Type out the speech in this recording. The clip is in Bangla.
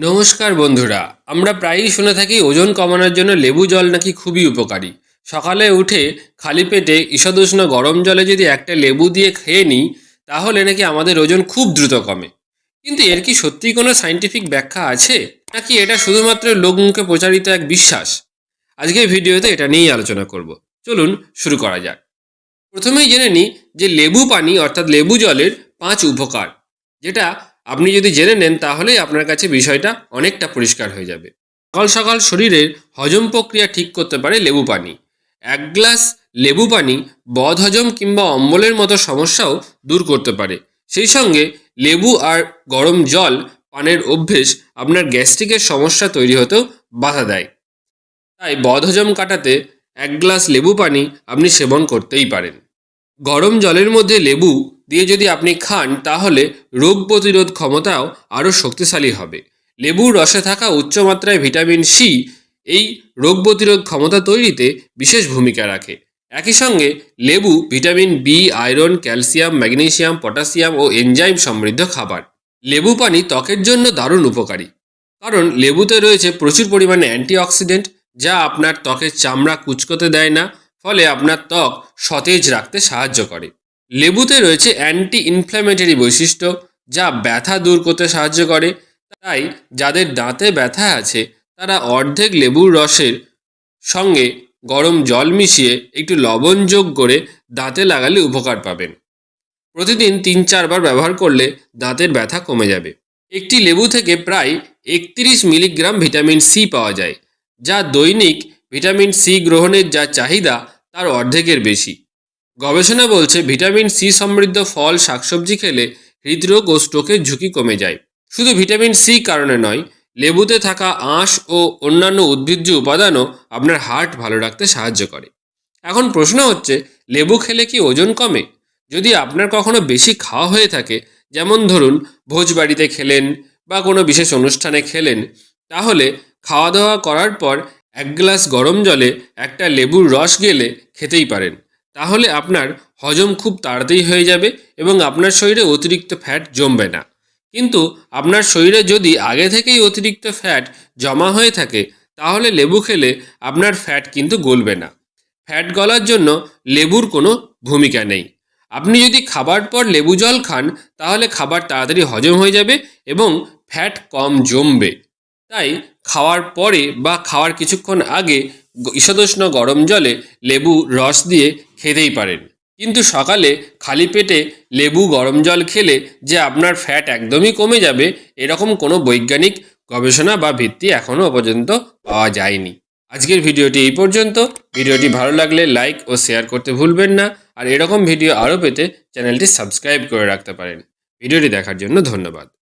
নমস্কার বন্ধুরা, আমরা প্রায়ই শুনে থাকি ওজন কমানোর জন্য লেবু জল নাকি খুবই উপকারী। সকালে উঠে খালি পেটে ঈষদুষ্ণ গরম জলে যদি একটা লেবু দিয়ে খেয়ে নিই, তাহলে নাকি আমাদের ওজন খুব দ্রুত কমে। কিন্তু এর কি সত্যিই কোনো সাইন্টিফিক ব্যাখ্যা আছে? নাকি এটা শুধুমাত্র লোকমুখে প্রচারিত এক বিশ্বাস? আজকের ভিডিওতে এটা নিয়েই আলোচনা করব। চলুন শুরু করা যাক। প্রথমেই জেনে নিই যে লেবু পানি অর্থাৎ লেবু জলের পাঁচ উপকার, যেটা আপনি যদি জেনে নেন, তাহলেই আপনার কাছে বিষয়টা অনেকটা পরিষ্কার হয়ে যাবে। সকাল সকাল শরীরের হজম প্রক্রিয়া ঠিক করতে পারে লেবু পানি। এক গ্লাস লেবু পানি বদহজম কিংবা অম্বলের মতো সমস্যাও দূর করতে পারে। সেই সঙ্গে লেবু আর গরম জল পানের অভ্যেস আপনার গ্যাস্ট্রিকের সমস্যা তৈরি হতেও বাধা দেয়। তাই বদহজম কাটাতে এক গ্লাস লেবু পানি আপনি সেবন করতেই পারেন। গরম জলের মধ্যে লেবু দিয়ে যদি আপনি খান, তাহলে রোগ প্রতিরোধ ক্ষমতাও আরও শক্তিশালী হবে। লেবুর রসে থাকা উচ্চমাত্রায় ভিটামিন সি এই রোগ প্রতিরোধ ক্ষমতা তৈরিতে বিশেষ ভূমিকা রাখে। একই সঙ্গে লেবু vitamin B, iron, calcium, magnesium potassium ও এনজাইম সমৃদ্ধ খাবার। লেবু পানি ত্বকের জন্য দারুণ উপকারী। কারণ লেবুতে রয়েছে প্রচুর পরিমাণে অ্যান্টিঅক্সিডেন্ট, যা আপনার ত্বকের চামড়া কুচকোতে দেয় না, ফলে আপনার ত্বক সতেজ রাখতে সাহায্য করে। লেবুতে রয়েছে অ্যান্টি ইনফ্ল্যামেটরি বৈশিষ্ট্য যা ব্যথা দূর করতে সাহায্য করে। তাই যাদের দাঁতে ব্যথা আছে, তারা অর্ধেক লেবুর রসের সঙ্গে গরম জল মিশিয়ে একটু লবণ যোগ করে দাঁতে লাগালে উপকার পাবেন। প্রতিদিন তিন চারবার ব্যবহার করলে দাঁতের ব্যথা কমে যাবে। একটি লেবু থেকে প্রায় একত্রিশ মিলিগ্রাম ভিটামিন সি পাওয়া যায়, যা দৈনিক ভিটামিন সি গ্রহণের যা চাহিদা, তার অর্ধেকের বেশি। গবেষণা বলছে ভিটামিন সি সমৃদ্ধ ফল শাকসবজি খেলে হৃদরোগ ও স্ট্রোকের ঝুঁকি কমে যায়। শুধু ভিটামিন সি কারণে নয়, লেবুতে থাকা আঁশ ও অন্যান্য উদ্ভিজ্জ উপাদানও আপনার হার্ট ভালো রাখতে সাহায্য করে। এখন প্রশ্ন হচ্ছে, লেবু খেলে কি ওজন কমে? যদি আপনার কখনো বেশি খাওয়া হয়ে থাকে, যেমন ধরুন ভোজবাড়িতে খেলেন বা কোনো বিশেষ অনুষ্ঠানে খেলেন, তাহলে খাওয়া দাওয়া করার পর এক গ্লাস গরম জলে একটা লেবুর রস গেলে খেতেই পারেন। তাহলে আপনার হজম খুব তাড়াতাড়ি হয়ে যাবে এবং আপনার শরীরে অতিরিক্ত ফ্যাট জমবে না। কিন্তু আপনার শরীরে যদি আগে থেকেই অতিরিক্ত ফ্যাট জমা হয়ে থাকে, তাহলে লেবু খেলে আপনার ফ্যাট কিন্তু গলবে না। ফ্যাট গলার জন্য লেবুর কোনো ভূমিকা নেই। আপনি যদি খাবার পর লেবু জল খান, তাহলে খাবার তাড়াতাড়ি হজম হয়ে যাবে এবং ফ্যাট কম জমবে। তাই খাওয়ার পরে বা খাওয়ার কিছুক্ষণ আগে ঈষদুষ্ণ গরম জলে লেবু রস দিয়ে খেতেই পারেন। কিন্তু সকালে খালি পেটে লেবু গরম জল খেলে যে আপনার ফ্যাট একদমই কমে যাবে, এরকম কোনো বৈজ্ঞানিক গবেষণা বা ভিত্তি এখনও পর্যন্ত পাওয়া যায়নি। আজকের ভিডিওটি এই পর্যন্ত। ভিডিওটি ভালো লাগলে লাইক ও শেয়ার করতে ভুলবেন না। আর এরকম ভিডিও আরও পেতে চ্যানেলটি সাবস্ক্রাইব করে রাখতে পারেন। ভিডিওটি দেখার জন্য ধন্যবাদ।